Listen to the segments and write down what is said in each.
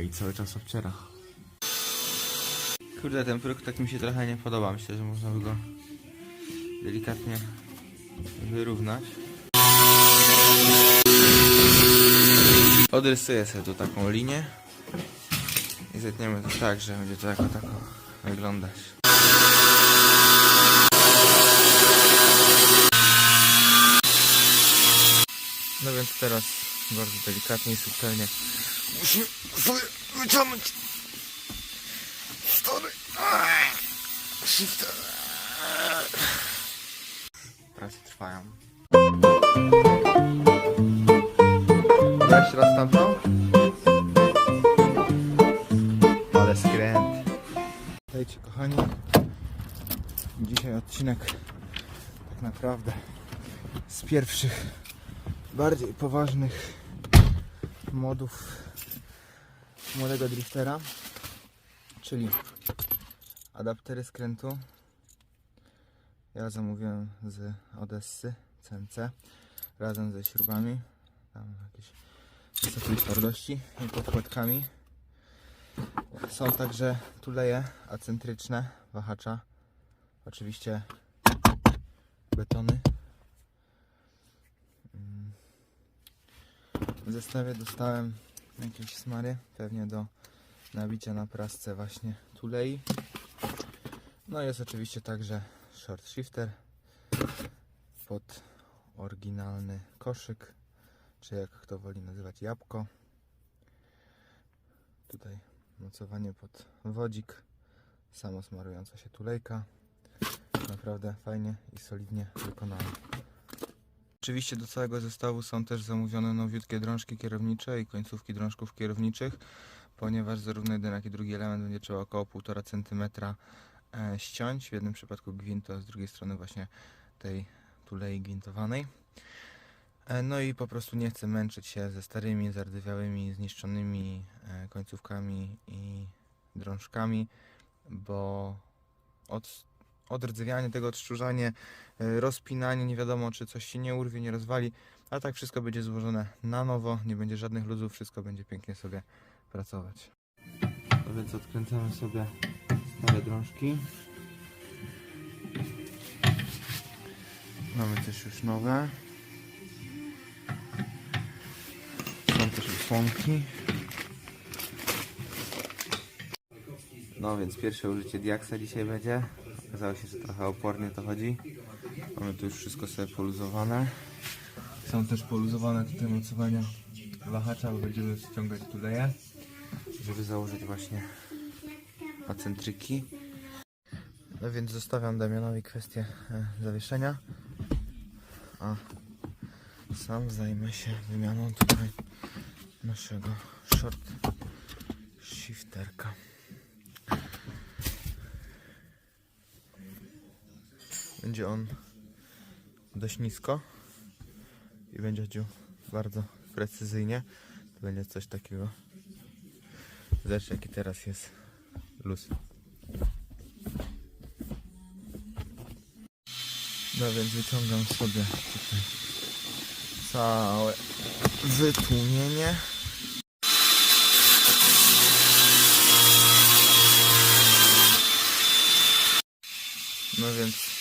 I cały czas obciera. Kurde, ten próg tak mi się trochę nie podoba. Myślę, że można by go delikatnie wyrównać. Odrysuję sobie tu taką linię i zetniemy to tak, że będzie to jako tako wyglądać. No więc teraz bardzo delikatnie i subtelnie musimy sobie wyciągnąć Stary. Shifter. Prace trwają. Weź raz tamtą. Ale skręt. Witajcie kochani. Dzisiaj odcinek tak naprawdę z pierwszych bardziej poważnych modów młodego driftera czyli adaptery skrętu. Ja zamówiłem z Odessy CNC razem ze śrubami, tam jakieś wysokiej twardości i podkładkami. Są także tuleje acentryczne wahacza, oczywiście betony. W zestawie dostałem jakieś smary, pewnie do nabicia na prasce właśnie tulei. No jest oczywiście także short shifter pod oryginalny koszyk, czy jak kto woli nazywać jabłko. Tutaj mocowanie pod wodzik, samo smarująca się tulejka. Naprawdę fajnie i solidnie wykonane. Oczywiście do całego zestawu są też zamówione nowiutkie drążki kierownicze i końcówki drążków kierowniczych ponieważ zarówno jeden, jak i drugi element będzie trzeba około 1,5 cm e, ściąć. W jednym przypadku gwintu, a z drugiej strony właśnie tej tulei gwintowanej. E, No i po prostu nie chcę męczyć się ze starymi, zardzewiałymi, zniszczonymi e, końcówkami i drążkami, bo od, odrdzewianie tego, odszczurzanie, e, rozpinanie, nie wiadomo czy coś się nie urwie, nie rozwali, a tak wszystko będzie złożone na nowo, nie będzie żadnych luzów, wszystko będzie pięknie sobie pracować. No więc odkręcamy sobie stare drążki. Mamy też już nowe. Są też osłonki. No więc pierwsze użycie diaksa dzisiaj będzie. Okazało się, że trochę opornie to chodzi. Mamy tu już wszystko sobie poluzowane. Są też poluzowane tutaj mocowania wahacza, bo będziemy ściągać tuleje żeby założyć właśnie acentryki. No więc zostawiam Damianowi kwestię e, zawieszenia, a sam zajmę się wymianą tutaj naszego short shifterka. Będzie on dość nisko i będzie chodził bardzo precyzyjnie. To będzie coś takiego Zobacz jaki teraz jest luz. No więc wyciągam sobie tutaj całe wytłumienie. No więc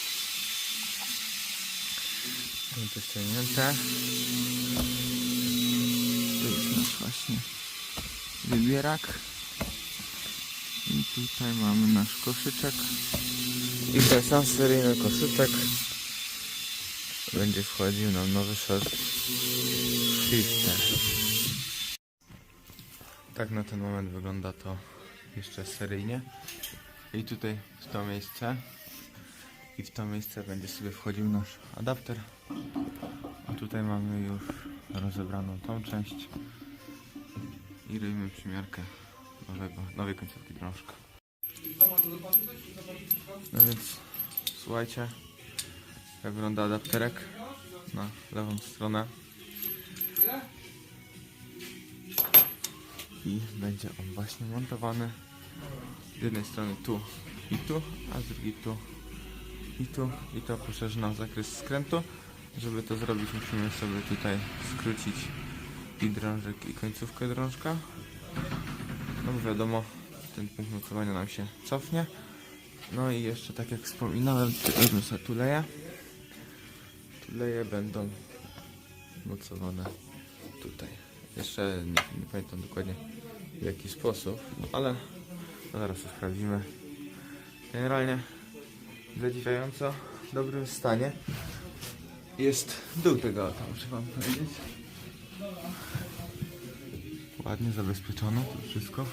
to ściągnięte. Tu jest nasz właśnie wybierak. I tutaj mamy nasz koszyczek. I ten sam seryjny koszyczek będzie wchodził nam nowy short shifter. Tak na ten moment wygląda to jeszcze seryjnie. I tutaj w to miejsce i w to miejsce będzie sobie wchodził nasz adapter. A tutaj mamy już rozebraną tą część i robimy przymiarkę nowego, nowej końcówki drążka. No więc słuchajcie, jak wygląda adapterek na lewą stronę. I będzie on właśnie montowany z jednej strony tu i tu, a z drugiej tu i tu i to poszerzy nam zakres skrętu. Żeby to zrobić musimy sobie tutaj skrócić i drążek i końcówkę drążka. No bo wiadomo, ten punkt mocowania nam się cofnie. No i jeszcze tak jak wspominałem, wezmę sobie tuleje. Tuleje będą mocowane tutaj. Jeszcze nie, nie pamiętam dokładnie w jaki sposób, no ale no zaraz to sprawdzimy. Generalnie w zadziwiająco dobrym stanie jest dół tego auta, muszę wam powiedzieć. Ładnie zabezpieczone to wszystko.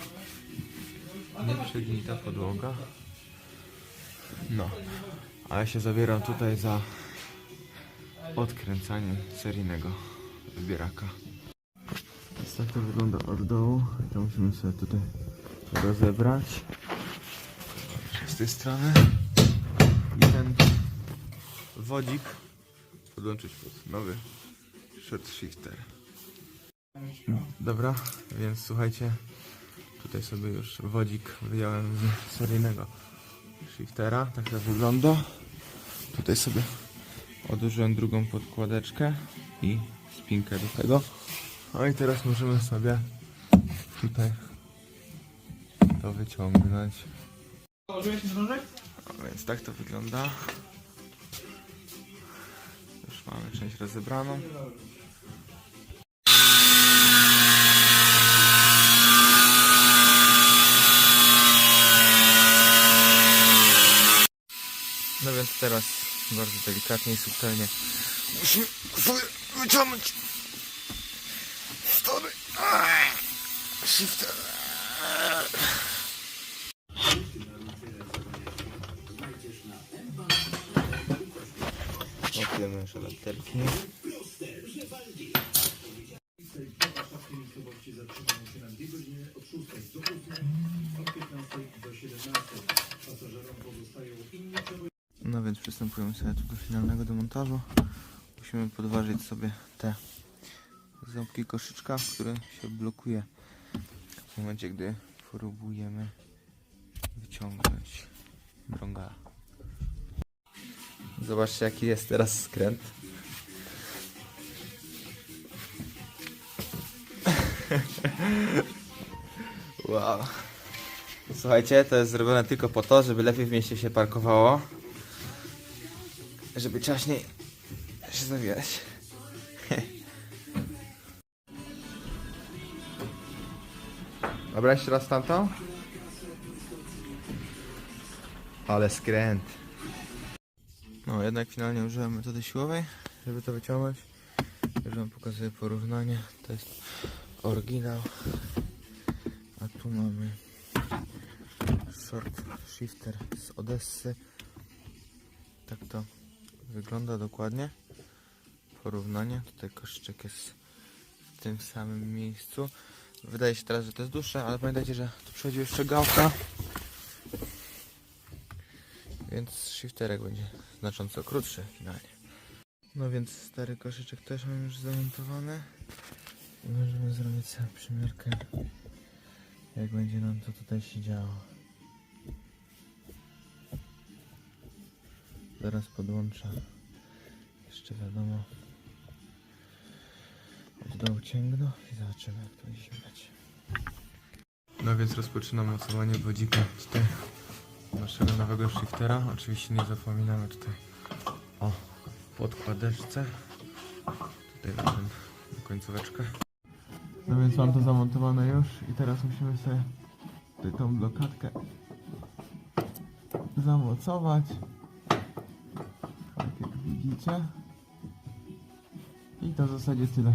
Nie przegnita podłoga. No, a ja się zabieram tutaj za odkręcanie seryjnego wybieraka. Więc tak to wygląda od dołu. To musimy sobie tutaj rozebrać z tej strony ten wodzik podłączyć pod nowy short shifter. Dobra, więc słuchajcie, tutaj sobie już wodzik wyjąłem z seryjnego shiftera, tak to wygląda. Tutaj sobie odłożyłem drugą podkładeczkę i spinkę do tego. No i teraz możemy sobie tutaj to wyciągnąć. Założyłeś drążek? Więc tak to wygląda. Już mamy część rozebraną. No więc teraz bardzo delikatnie i subtelnie musimy sobie wyciągnąć stary shifter. Łapiemy jeszcze. No więc przystępujemy sobie do finalnego demontażu. Musimy podważyć sobie te ząbki koszyczka, które się blokuje w momencie, gdy próbujemy wyciągnąć drągala. Zobaczcie jaki jest teraz skręt. wow. Słuchajcie, to jest zrobione tylko po to, żeby lepiej w mieście się parkowało. Żeby czaśniej się zawijać. Dobra, jeszcze raz tamtą. Ale skręt. No, jednak finalnie użyłem metody siłowej, żeby to wyciągnąć. Już wam pokazuję porównanie. To jest oryginał. A tu mamy short shifter z Odessy. Tak to wygląda dokładnie. Porównanie. Tutaj koszyczek jest w tym samym miejscu. Wydaje się teraz, że to jest dłuższe, ale pamiętajcie, że tu przychodzi jeszcze gałka. Więc shifterek będzie znacząco krótszy finalnie. No więc stary koszyczek też mam już zamontowany. I możemy zrobić sobie przymiarkę, jak będzie nam to tutaj się działo. Zaraz podłączę. Jeszcze wiadomo. Od dołu ciągno i zobaczymy jak to będzie śmigać. No więc rozpoczynam mocowanie wodzika tutaj naszego nowego shiftera. Oczywiście nie zapominamy tutaj o podkładeczce. Tutaj mam końcóweczkę. No więc mam to zamontowane już i teraz musimy sobie tutaj tą blokadkę zamocować. Tak jak widzicie. I to w zasadzie tyle.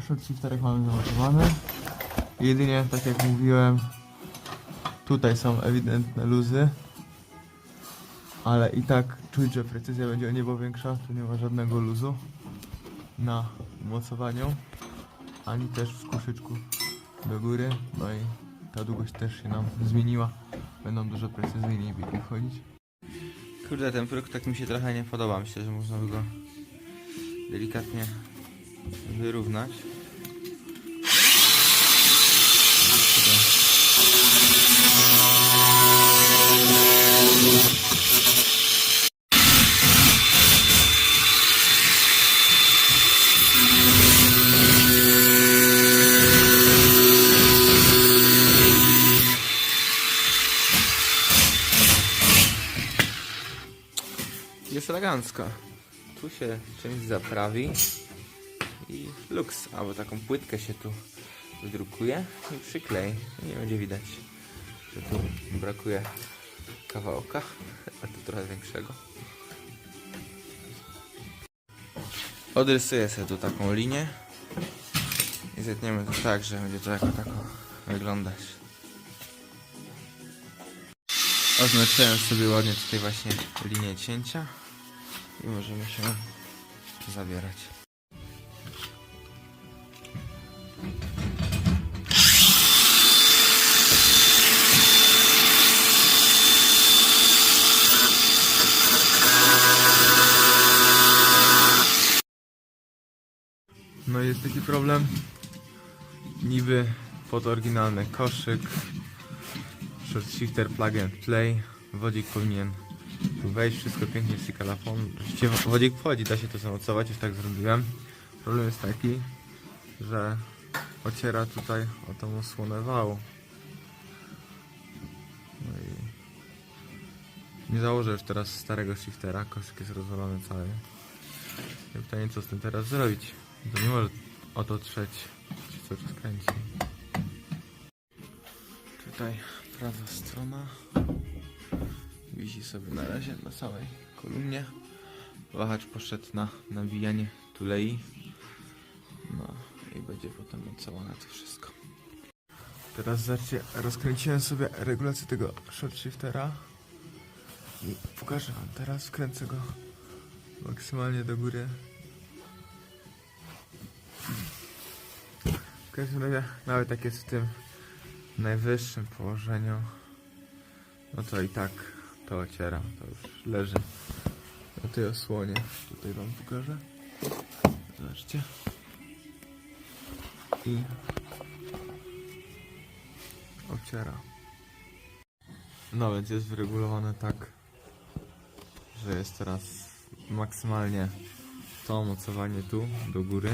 Short shifterek mamy zamocowany. Jedynie, tak jak mówiłem, Tutaj są ewidentne luzy. Ale i tak czuć, że precyzja będzie o niebo większa. Tu nie ma żadnego luzu na mocowaniu. Ani też w kuszyczku do góry. No i ta długość też się nam zmieniła. Będą dużo precyzyjniej biegi wchodzić. Kurde, ten próg tak mi się trochę nie podoba. Myślę, że można by go delikatnie wyrównać. Elegancko. Tu się czymś zaprawi i luks, albo taką płytkę się tu wydrukuje i przyklei. Nie będzie widać, że tu brakuje kawałka, a tu trochę większego. Odrysuję sobie tu taką linię i zetniemy to tak, że będzie to jako tako wyglądać. Oznaczyłem sobie ładnie tutaj właśnie linię cięcia i możemy się zabierać. No jest taki problem. Niby pod oryginalny koszyk. Short shifter plug and play. Wodzik powinien wejść, wszystko pięknie z kalafon. Oczywiście wodzik wchodzi, da się to zamocować, już tak zrobiłem. Problem jest taki, że ociera tutaj o tą osłonę wału. No i nie założę już teraz starego shiftera, koszyk jest rozwalony cały. I pytanie co z tym teraz zrobić? To nie może o to trzeć, się cały czas kręci. Tutaj prawa strona wisi sobie na razie na całej kolumnie. Wahacz poszedł na nabijanie tulei. No i będzie potem mocowane to wszystko. Teraz zobaczcie, rozkręciłem sobie regulację tego short shiftera i pokażę wam teraz, wkręcę go maksymalnie do góry. W każdym razie, nawet jak jest w tym najwyższym położeniu, no to i tak to ociera, to już leży na tej osłonie. Tutaj wam pokażę. Zobaczcie. I ociera. No więc jest wyregulowane tak, że jest teraz maksymalnie to mocowanie tu do góry.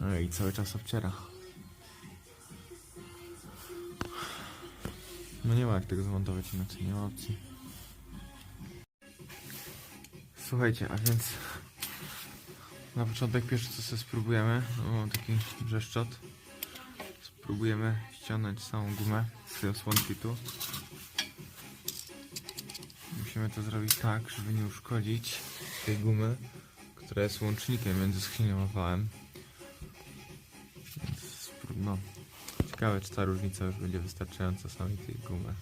No i cały czas obciera. No nie ma jak tego zmontować inaczej, nie ma opcji. Słuchajcie, a więc na początek pierwsze co sobie spróbujemy, no mam taki brzeszczot. Spróbujemy ściągnąć całą gumę z tej osłonki tu. Musimy to zrobić tak, żeby nie uszkodzić tej gumy, która jest łącznikiem między skrzynią a wałem. Więc no, ciekawe czy ta różnica już będzie wystarczająca samej tej gumy.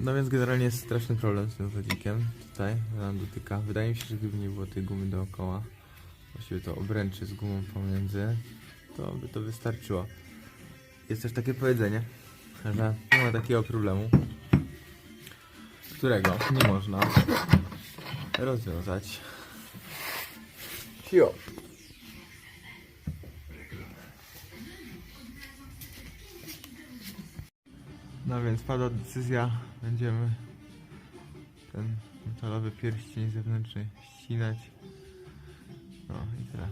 No więc generalnie jest straszny problem z tym wodzikiem tutaj, nam dotyka. Wydaje mi się, że gdyby nie było tej gumy dookoła, właściwie to obręczy z gumą pomiędzy, to by to wystarczyło. Jest też takie powiedzenie, że nie ma takiego problemu, którego nie można rozwiązać. Siło. No więc pada decyzja, będziemy ten metalowy pierścień zewnętrzny ścinać. No i tyle.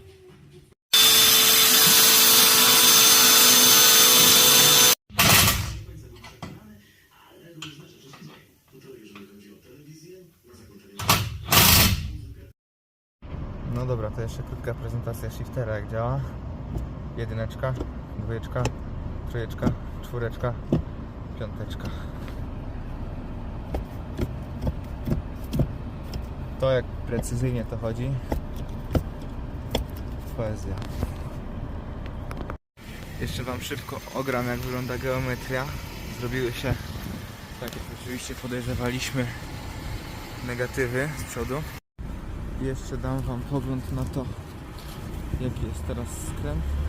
No dobra, to jeszcze krótka prezentacja shiftera jak działa. Jedyneczka, dwójeczka, trójeczka, czwóreczka, piąteczka. To jak precyzyjnie to chodzi. Poezja. Jeszcze wam szybko ogram jak wygląda geometria. Zrobiły się tak jak oczywiście podejrzewaliśmy negatywy z przodu. Jeszcze dam wam pogląd na to jaki jest teraz skręt.